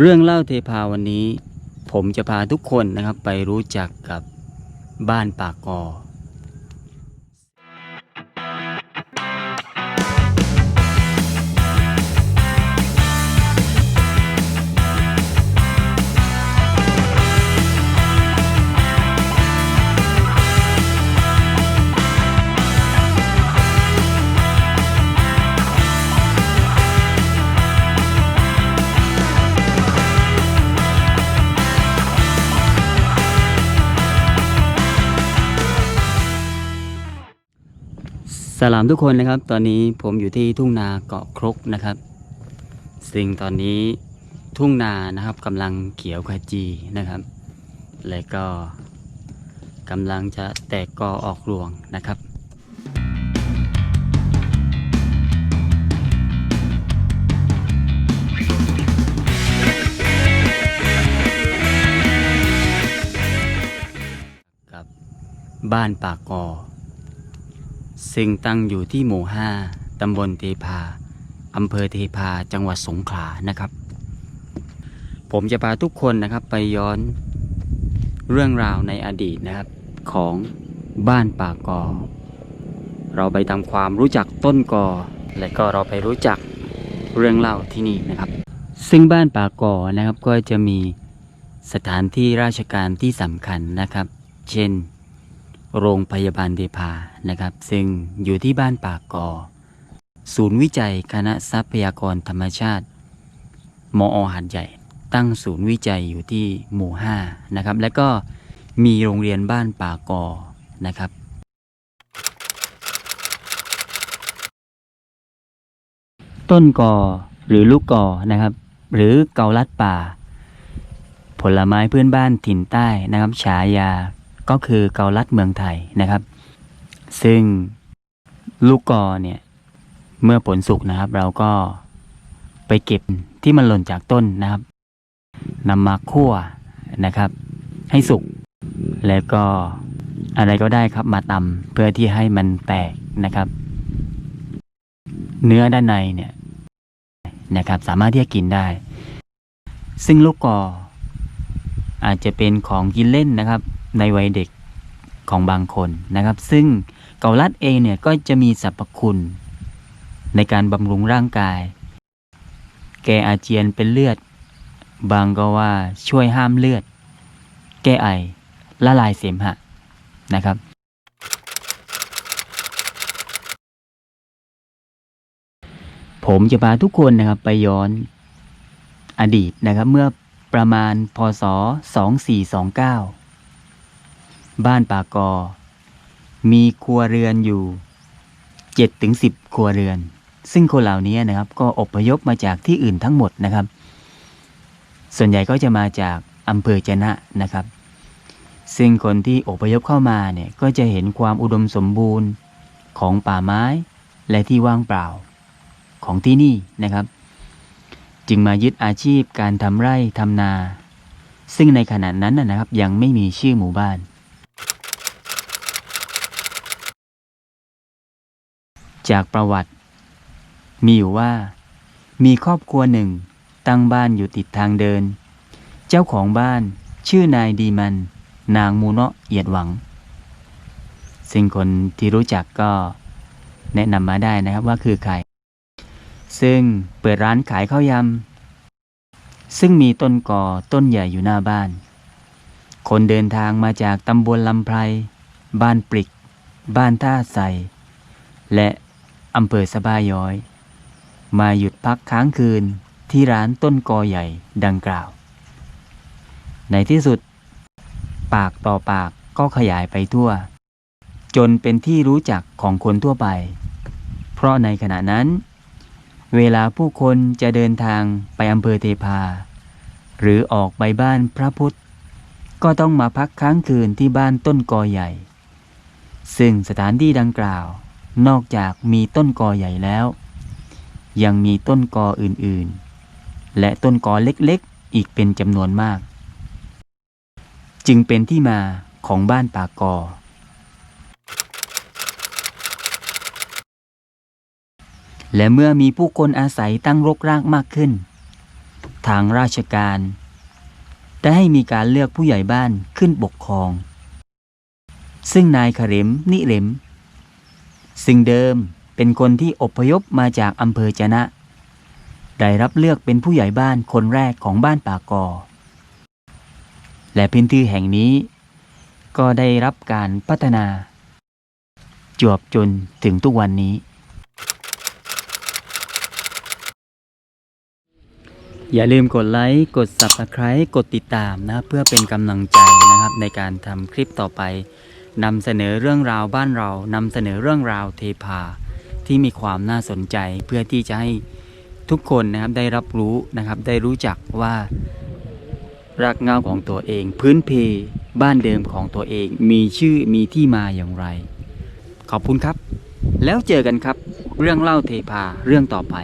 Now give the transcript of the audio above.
เรื่องเล่าเทพาวันนี้ ผมจะพาทุกคนนะครับไปรู้จักกับบ้านปากกอ สลามทุกคนนะครับ ตอนนี้ผมอยู่ที่ทุ่งนาเกาะครกนะครับ ซึ่งตอนนี้ทุ่งนานะครับกำลังเขียวขจีนะครับ และก็กำลังจะแตกกอออกรวงนะครับกับบ้านปากกอ ซึ่งตั้งอยู่ที่หมู่ 5 ตำบลเทพา อำเภอเทพา จังหวัดสงขลานะครับ ผมจะพาทุกคนนะครับไปย้อนเรื่องราวในอดีตนะครับของบ้านป่ากอ เราไปทำความรู้จักต้นกอ และก็เราไปรู้จักเรื่องเล่าที่นี่นะครับ ซึ่งบ้านป่ากอนะครับก็จะมีสถานที่ราชการที่สำคัญนะครับ เช่น โรงพยาบาลเดพา นะครับ ซึ่งอยู่ที่บ้านปากกอ ศูนย์วิจัยคณะทรัพยากรธรรมชาติ มอหัดใหญ่ ตั้งศูนย์วิจัยอยู่ที่หมู่5นะครับ และก็มีโรงเรียนบ้านปากกอนะครับต้นกอหรือลูกกอนะครับ หรือเกาลัดป่า ผลไม้เพื้นบ้านถิ่นใต้นะครับ ฉายาก็คือเกาลัดเมืองไทยนะครับ ซึ่งลูกกอเนี่ยเมื่อผลสุกนะครับ เราก็ไปเก็บที่มันหล่นจากต้นนะครับนำมาคั่วนะครับ ให้สุกแล้วก็อะไรก็ได้ครับมาตำเพื่อที่ให้มันแตกนะครับ เนื้อด้านในเนี่ยนะครับ สามารถที่จะกินได้ ซึ่งลูกกออาจจะเป็นของกินเล่นนะครับ ในวัยเด็ก ของบางคนนะครับ ซึ่งเกาลัดเองเนี่ยก็จะมีสรรพคุณ ในการบำรุงร่างกาย แก้อาเจียนเป็นเลือด บางก็ว่าช่วยห้ามเลือด แก้ไอละลายเสมหะนะครับผมจะพาทุกคนนะครับไปย้อนอดีตนะครับ เมื่อประมาณพศ 2429 บ้านป่ากอ มีครัวเรือนอยู่7-10ครัวเรือน ซึ่งคนเหล่านี้นะครับ ก็อพยพมาจากที่อื่นทั้งหมดนะครับ ส่วนใหญ่ก็จะมาจากอำเภอจนะนะครับ ซึ่งคนที่อพยพเข้ามาเนี่ยก็จะเห็นความอุดมสมบูรณ์ของป่าไม้และที่ว่างเปล่าของที่นี่นะครับ จึงมายึดอาชีพการทำไร่ทำนา ซึ่งในขณะนั้นนะครับยังไม่มีชื่อหมู่บ้าน จากประวัติ มีอยู่ว่า มีครอบครัวหนึ่ง ตั้งบ้านอยู่ติดทางเดิน เจ้าของบ้านชื่อนายดีมัน นางมูเนาะเอียดหวัง ซึ่งคนที่รู้จักก็แนะนำมาได้นะครับว่าคือใคร ซึ่งเปิดร้านขายข้าวยำ ซึ่งมีต้นกอต้นใหญ่อยู่หน้าบ้าน คนเดินทางมาจากตำบลลำไพร บ้านปริก บ้านท่าใส และ อำเภอสบาย้อย มาหยุดพักค้างคืนที่ร้านต้นกอใหญ่ดังกล่าว ในที่สุด ปากต่อปากก็ขยายไปทั่ว จนเป็นที่รู้จักของคนทั่วไป เพราะในขณะนั้น เวลาผู้คนจะเดินทางไปอำเภอเทพา หรือออกไปบ้านพระพุทธ ก็ต้องมาพักค้างคืนที่บ้านต้นกอใหญ่ ซึ่งสถานที่ดังกล่าว นอกจากมีต้นกอใหญ่แล้ว ยังมีต้นกออื่นๆ และต้นกอเล็กๆ อีกเป็นจำนวนมาก จึงเป็นที่มาของบ้านป่ากอ และเมื่อมีผู้คนอาศัยตั้งรกรากมากขึ้น ทางราชการได้ให้มีการเลือกผู้ใหญ่บ้านขึ้นปกครอง ซึ่งนายขริมนิเหลม ซึ่งเดิมเป็นคนที่อพยพมาจากอำเภอจะนะ ได้รับเลือกเป็นผู้ใหญ่บ้านคนแรกของบ้านป่ากอ และพื้นที่แห่งนี้ ก็ได้รับการพัฒนา จวบจนถึงทุกวันนี้ อย่าลืมกดไลค์ กด Subscribe กดติดตามนะ เพื่อเป็นกำลังใจนะครับในการทำคลิปต่อไป นำเสนอเรื่องราวบ้านเรานำเสนอเรื่องราวเทพาที่มีความน่าสนใจเพื่อที่จะให้ทุกคนนะครับได้รับรู้นะครับได้รู้จักว่ารากเงาของตัวเอง พื้นเพบ้านเดิมของตัวเอง มีชื่อมีที่มาอย่างไร ขอบคุณครับ แล้วเจอกันครับ เรื่องเล่าเทพาเรื่องต่อไป